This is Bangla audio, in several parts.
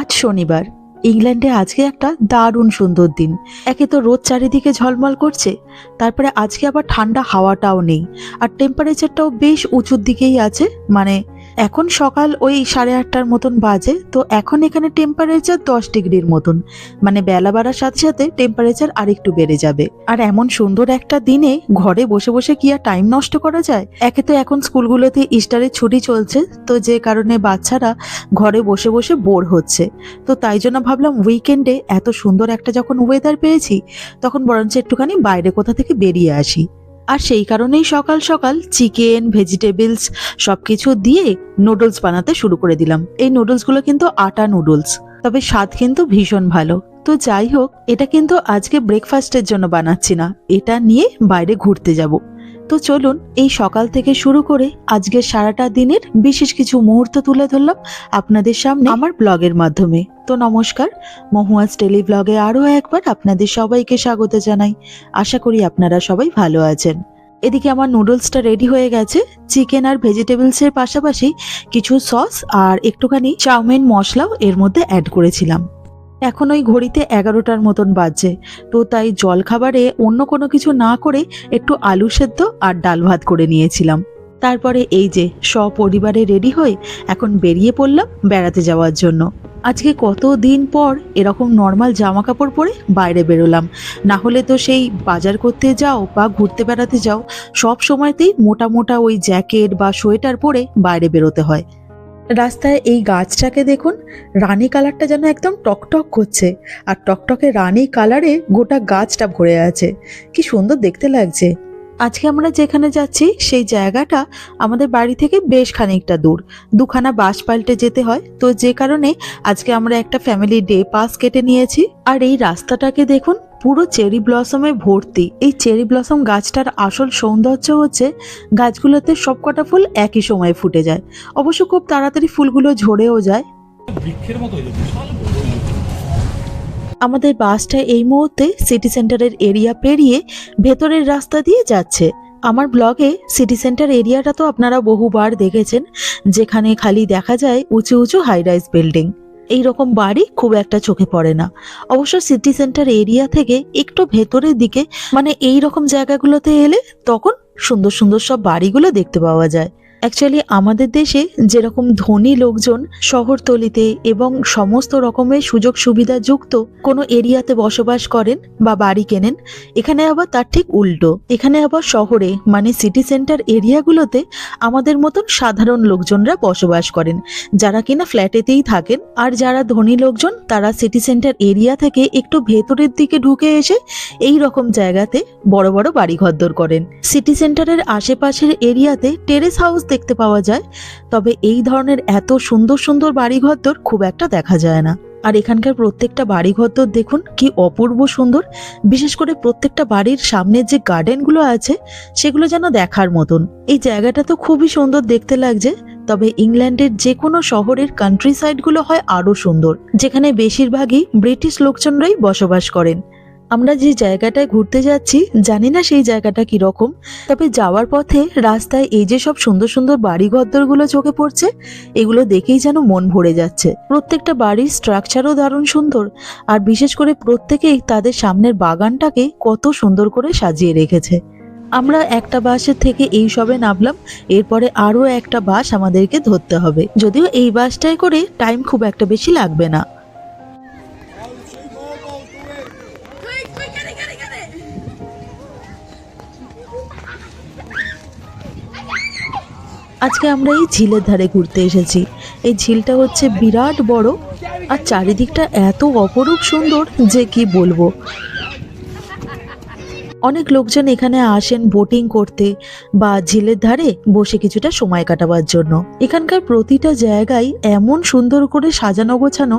আজ শনিবার। ইংল্যান্ডে আজকে একটা দারুণ সুন্দর দিন। একে তো রোদ চারিদিকে ঝলমল করছে, তারপরে আজকে আবার ঠান্ডা হাওয়াটাও নেই, আর টেম্পারেচারটাও বেশ উঁচুর দিকেই আছে মানে এখন সকাল ওই সাড়ে আটটার মতন বাজে, তো এখন এখানে টেম্পারেচার দশ ডিগ্রির মতন। মানে বেলা বাড়ার সাথে সাথে টেম্পারেচার আরেকটু বেড়ে যাবে। আর এমন সুন্দর একটা দিনে ঘরে বসে বসে কি আর টাইম নষ্ট করা যায়? একে তো এখন স্কুলগুলোতে ইস্টারের ছুটি চলছে, তো যে কারণে বাচ্চারা ঘরে বসে বসে বোর হচ্ছে। তো তাই জন্য ভাবলাম উইকেন্ডে এত সুন্দর একটা যখন ওয়েদার পেয়েছি, তখন বরঞ্চ একটুখানি বাইরে কোথা থেকে বেরিয়ে আসি। আর সেই কারণেই সকাল সকাল চিকেন, ভেজিটেবলস সব কিছু দিয়ে নুডলস বানাতে শুরু করে দিলাম। এই নুডলসগুলো কিন্তু আটা নুডলস, তবে স্বাদ কিন্তু ভীষণ ভালো। তো যাই হোক, এটা কিন্তু আজকে ব্রেকফাস্টের জন্য বানাচ্ছি না, এটা নিয়ে বাইরে ঘুরতে যাব। তো চলুন এই সকাল থেকে শুরু করে আজকের সারাটা দিনের বিশেষ কিছু মুহূর্ত তুলে ধরলাম আপনাদের সামনে আমার ব্লগের মাধ্যমে। তো নমস্কার মহুয়াজ টেলি ব্লগে আরও একবার আপনাদের সবাইকে স্বাগত জানাই। আশা করি আপনারা সবাই ভালো আছেন। এদিকে আমার নুডলসটা রেডি হয়ে গেছে। চিকেন আর ভেজিটেবলসের পাশাপাশি কিছু সস আর একটুখানি চাউমিন মশলাও এর মধ্যে অ্যাড করেছিলাম। এখন ওই ঘড়িতে এগারোটার মতন বাজছে। তো তাই জলখাবারে অন্য কোনো কিছু না করে একটু আলু সেদ্ধ আর ডাল ভাত করে নিয়েছিলাম। তারপরে এই যে সপরিবারে রেডি হয়ে এখন বেরিয়ে পড়লাম বেড়াতে যাওয়ার জন্য। আজকে কত দিন পর এরকম নর্মাল জামা কাপড় পরে বাইরে বেরোলাম। না হলে তো সেই বাজার করতে যাও বা ঘুরতে বেড়াতে যাও, সব সময়তেই মোটা মোটা ওই জ্যাকেট বা সোয়েটার পরে বাইরে বেরোতে হয়। রাস্তায় এই গাছটাকে দেখুন, রানী কালারটা যেন একদম টকটক করছে। আর টকটকে রানী কালারে গোটা গাছটা ভরে আছে। কি সুন্দর দেখতে লাগছে। আজকে আমরা যেখানে যাচ্ছি, সেই জায়গাটা আমাদের বাড়ি থেকে বেশ খানিকটা দূর। দুখানা বাস পাল্টে যেতে হয়। তো যে কারণে আজকে আমরা একটা ফ্যামিলি ডে পাস কেটে নিয়েছি। আর এই রাস্তাটাকে দেখুন পুরো চেরি ব্লসমে ভর্তি। এই চেরি ব্লসম গাছটার আসল সৌন্দর্য হচ্ছে গাছগুলোতে সবকটা ফুল একই সময় ফুটে যায়। অবশ্য খুব তাড়াতাড়ি ফুলগুলো ঝরেও যায়। বৃক্ষের মতো। আমাদের বাসটা এই মুহূর্তে সিটি সেন্টারের এরিয়া পেরিয়ে ভেতরের রাস্তা দিয়ে যাচ্ছে। আমার ব্লগে সিটি সেন্টার এরিয়াটা তো আপনারা বহুবার দেখেছেন যেখানে খালি দেখা যায় উঁচু উঁচু হাই রাইজ বিল্ডিং এই রকম বাড়ি খুব একটা চোখে পড়ে না। অবশ্য সিটি সেন্টার এরিয়া থেকে একটু ভেতরের দিকে মানে এই রকম জায়গাগুলোতে এলে তখন সুন্দর সুন্দর সব বাড়িগুলো দেখতে পাওয়া যায়। অ্যাকচুয়ালি আমাদের দেশে যেরকম ধনী লোকজন শহরতলিতে এবং সমস্ত রকমের সুযোগ সুবিধা যুক্ত কোনো এরিয়াতে বসবাস করেন বা বাড়ি কেনেন, এখানে আবার তার ঠিক উল্টো। এখানে আবার শহরে মানে সিটি সেন্টার এরিয়াগুলোতে আমাদের মতন সাধারণ লোকজনরা বসবাস করেন। যারা কিনা ফ্ল্যাটেতেই থাকেন আর যারা ধনী লোকজন, তারা সিটি সেন্টার এরিয়া থেকে একটু ভেতরের দিকে ঢুকে এসে এই রকম জায়গাতে বড় বড় বাড়ি ঘরদর করেন। সিটি সেন্টারের আশেপাশের এরিয়াতে টেরেস হাউস দেখতে পাওয়া যায়, তবে এই ধরনের এত সুন্দর সুন্দর বাড়ি ঘরদর খুব একটা দেখা যায় না। আর এখানকার প্রত্যেকটা বাড়ি ঘরদর দেখুন কি অপূর্ব সুন্দর, বিশেষ করে প্রত্যেকটা বাড়ির সামনের যে গার্ডেনগুলো আছে, সেগুলো যেন দেখার মতন। এই জায়গাটা তো খুবই সুন্দর দেখতে লাগছে, তবে ইংল্যান্ডের যে কোনো শহরের কান্ট্রি সাইডগুলো হয় আরও সুন্দর, যেখানে বেশিরভাগই ব্রিটিশ লোকজনরাই বসবাস করেন। আমরা যে জায়গাটায় ঘুরতে যাচ্ছি, জানি না সেই জায়গাটা কীরকম, তবে যাওয়ার পথে রাস্তায় এই যে সব সুন্দর সুন্দর বাড়ি ঘরদরগুলো চোখে পড়ছে, এগুলো দেখেই যেন মন ভরে যাচ্ছে। প্রত্যেকটা বাড়ির স্ট্রাকচারও দারুণ সুন্দর, আর বিশেষ করে প্রত্যেকেই তাদের সামনের বাগানটাকে কত সুন্দর করে সাজিয়ে রেখেছে। আমরা একটা বাসের থেকে এই সবে নামলাম, এরপরে আরও একটা বাস আমাদেরকে ধরতে হবে। যদিও এই বাসটায় করে টাইম খুব একটা বেশি লাগবে না। আজকে আমরা এই ঝিলের ধারে ঘুরতে এসেছি। এই ঝিলটা হচ্ছে বিরাট বড় আর চারিদিকটা এত অপরূপ সুন্দর যে কি বলব। অনেক লোকজন এখানে আসেন বোটিং করতে বা ঝিলের ধারে বসে কিছুটা সময় কাটাবার জন্য। এখানকার প্রতিটা জায়গায় এমন সুন্দর করে সাজানো গোছানো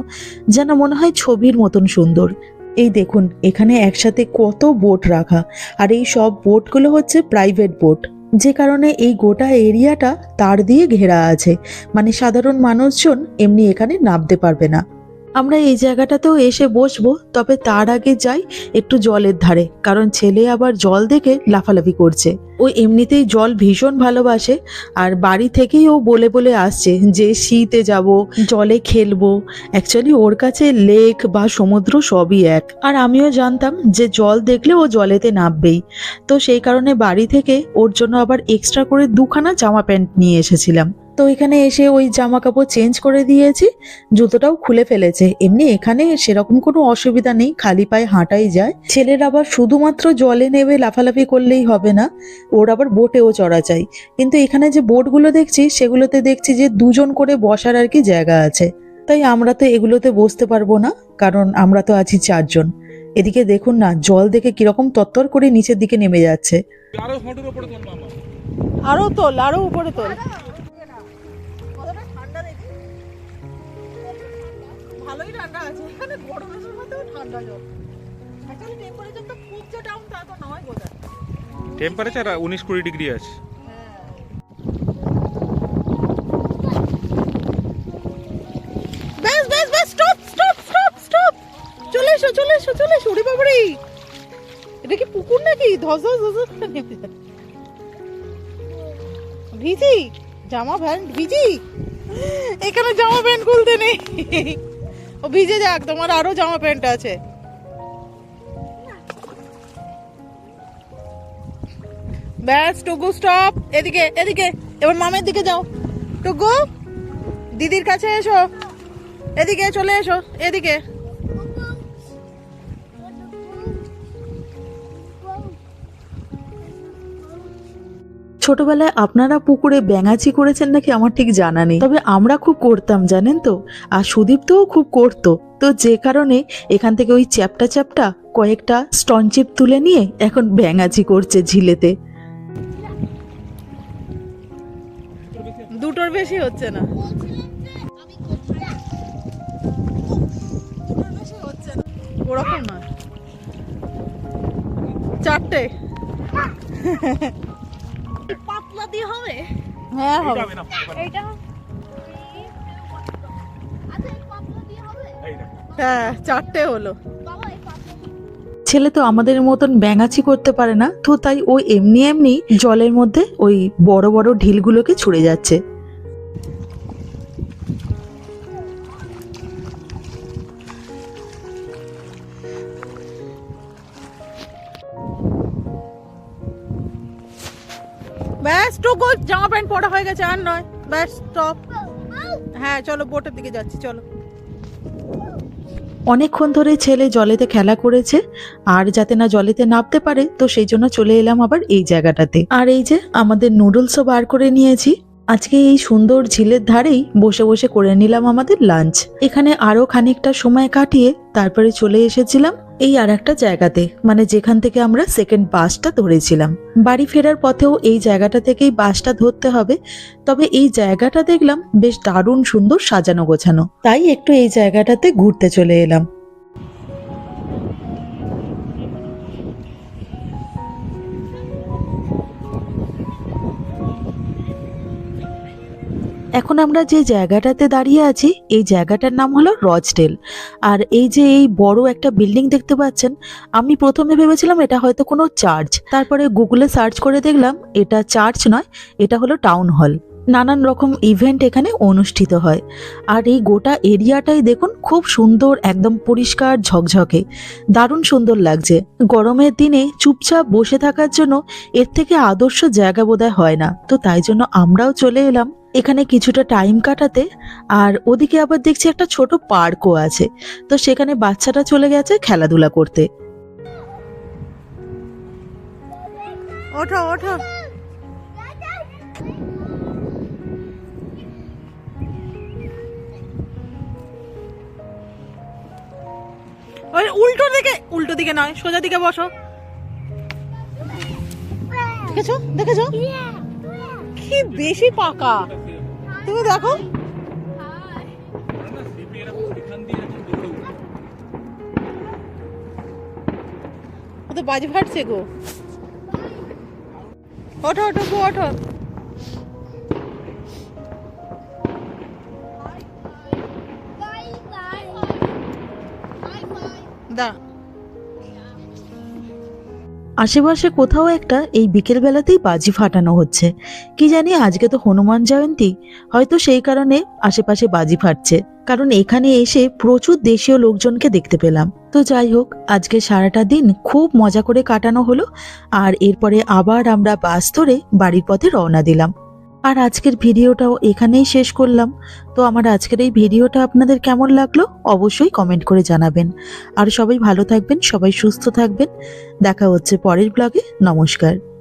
যেন মনে হয় ছবির মতন সুন্দর। এই দেখুন, এখানে একসাথে কত বোট রাখা। আর এই সব বোটগুলো হচ্ছে প্রাইভেট বোট যে কারণে এই গোটা এরিয়াটা তার দিয়ে ঘেরা আছে। মানে সাধারণ মানুষজন এমনি এখানে নামতে পারবে না। আমরা এই জায়গাটাতেও এসে বসবো, তবে তার আগে যাই একটু জলের ধারে, কারণ ছেলে আবার জল দেখে লাফালাফি করছে। ও এমনিতেই জল ভীষণ ভালোবাসে, আর বাড়ি থেকেই ও বলে বলে আসছে যে শীতে যাব, জলে খেলব। অ্যাকচুয়ালি ওর কাছে লেক বা সমুদ্র সবই এক। আর আমিও জানতাম যে জল দেখলে ও জলেতে নামবেই। তো সেই কারণে বাড়ি থেকে ওর জন্য আবার এক্সট্রা করে দুখানা জামা প্যান্ট নিয়ে এসেছিলাম। তো এখানে এসে ওই জামা কাপড় চেঞ্জ করে দিয়েছি জুতোটাও খুলে ফেলেছে। এমনি এখানে সেরকম কোনো অসুবিধা নেই খালি পায়ে হাঁটাই যায়। ছেলের আবার শুধুমাত্র জলে নেবে লাফালাফি করলেই হবে না ওর আবার বোটেও চড়া চাই। কিন্তু এখানে যে বোটগুলো দেখছি সেগুলোতে দেখছি যে দুজন করে বসার আর কি জায়গা আছে। তাই আমরা তো এগুলোতে বসতে পারব না কারণ আমরা তো আছি চারজন। এদিকে দেখুন না জল দেখে কীরকম তত্তর করে নিচের দিকে নেমে যাচ্ছে। আরও হাঁটুর উপরে তোল মামা। আরও তোল আরও উপরে তোল। ভালোই ঠান্ডা আছে। এখানে গরমের সময়তেও ঠান্ডা জল। অ্যাকচুয়ালি টেম্পারেচারটা খুব যে ডাউন তা তো নয় টেম্পারেচার উনিশ কুড়ি ডিগ্রি আছে। বেশ বেশ বেশ স্টপ স্টপ স্টপ স্টপ চলে এসো চলে এসো চলে এসো ওরে বাবারে। এটা কি পুকুর নাকি? ধস ধস ধস। ভিজি জামা প্যান্ট ভিজি এখানে জামা প্যান্ট খুলতে নেই। ও ভিজে যাক, তোমার আরও জামা প্যান্ট আছে। ব্যাস, টুকু স্টপ এদিকে এদিকে, এবার মামের দিকে যাও। টুকু, দিদির কাছে এসো। এদিকে চলে এসো, এদিকে। ছোটবেলায় আপনারা পুকুরে ব্যাঙাচি করেছেন নাকি আমার ঠিক জানা নেই। তবে আমরা খুব করতাম, জানেন তো? আর সুদীপ্তও খুব করতো। তো যে কারণে এখান থেকে ওই চ্যাপটা চ্যাপটা কয়েকটা স্টনচিপ তুলে নিয়ে এখন ব্যাঙাচি করছে ঝিলেতে। দুটোর বেশি হচ্ছে না। ওরকম না। চারটে। পাতলা দিয়ে হবে? হ্যাঁ হবে। এইটা আচ্ছা। হ্যাঁ চারটে হলো। ছেলে তো আমাদের মতন ব্যাঙাচি করতে পারে না তো তাই ও এমনি এমনি জলের মধ্যে ওই বড় বড় ঢিলগুলোকে ছুড়ে যাচ্ছে। ব্যাস টুকু জামা প্যান্ট পরা হয়ে গেছে, আর নয়। ব্যাস স্টপ হ্যাঁ চলো, বোটের দিকে যাচ্ছি, চলো। অনেকক্ষণ ধরে ছেলে জলেতে খেলা করেছে, আর যাতে না জলেতে নামতে পারে, তো সেই জন্য চলে এলাম আবার এই জায়গাটাতে। আর এই যে, আমাদের নুডলসও বার করে নিয়েছি। আজকে এই সুন্দর ঝিলের ধারেই বসে বসে করে নিলাম আমাদের লাঞ্চ এখানে আরও খানিকটা সময় কাটিয়ে তারপরে চলে এসেছিলাম এই আর একটা জায়গাতে মানে যেখান থেকে আমরা সেকেন্ড বাসটা ধরেছিলাম। বাড়ি ফেরার পথেও এই জায়গাটা থেকেই বাসটা ধরতে হবে, তবে এই জায়গাটা দেখলাম বেশ দারুণ সুন্দর সাজানো গোছানো। তাই একটু এই জায়গাটাতে ঘুরতে চলে এলাম। এখন আমরা যে জায়গাটাতে দাঁড়িয়ে আছি, এই জায়গাটার নাম হলো রজডেল আর এই যে এই বড় একটা বিল্ডিং দেখতে পাচ্ছেন, আমি প্রথমে ভেবেছিলাম এটা হয়তো কোনো চার্চ। তারপরে গুগলে সার্চ করে দেখলাম, এটা চার্চ নয়, এটা হলো টাউন হল। নানান রকম ইভেন্ট এখানে অনুষ্ঠিত হয়। আর এই গোটা এরিয়াটাই দেখুন, খুব সুন্দর, একদম পরিষ্কার, ঝকঝকে। দারুণ সুন্দর লাগছে। গরমের দিনে চুপচাপ বসে থাকার জন্য এর থেকে আদর্শ জায়গা বোধহয় হয় না। তো তাই জন্য আমরাও চলে এলাম এখানে কিছুটা টাইম কাটাতে আর ওদিকে আবার দেখছি একটা ছোট পার্কও আছে। তো সেখানে বাচ্চাটা চলে গেছে খেলাধুলা করতে। উল্টো দিকে উল্টো দিকে নয়, সোজা দিকে বসো। দেখেছ? দেখেছ? কি বেশি পাকা? তুমি দেখো। ও তো বাজি ফাটছে গো। ওঠো ওঠো, গো, ওঠো। বাই আশেপাশে কোথাও একটা এই বিকেলবেলাতেই বাজি ফাটানো হচ্ছে। কি জানি আজকে তো হনুমান জয়ন্তী, হয়তো সেই কারণে আশেপাশে বাজি ফাটছে। কারণ এখানে এসে প্রচুর দেশীয় লোকজনকে দেখতে পেলাম। তো যাই হোক, আজকে সারাটা দিন খুব মজা করে কাটানো হলো, আর এরপরে আবার আমরা বাস ধরে বাড়ির পথে রওনা দিলাম। আর আজকের ভিডিওটাও এখানেই শেষ করলাম। তো আমার আজকের এই ভিডিওটা আপনাদের কেমন লাগল অবশ্যই কমেন্ট করে জানাবেন। আর সবাই ভালো থাকবেন, সবাই সুস্থ থাকবেন। দেখা হচ্ছে পরের ব্লগে নমস্কার।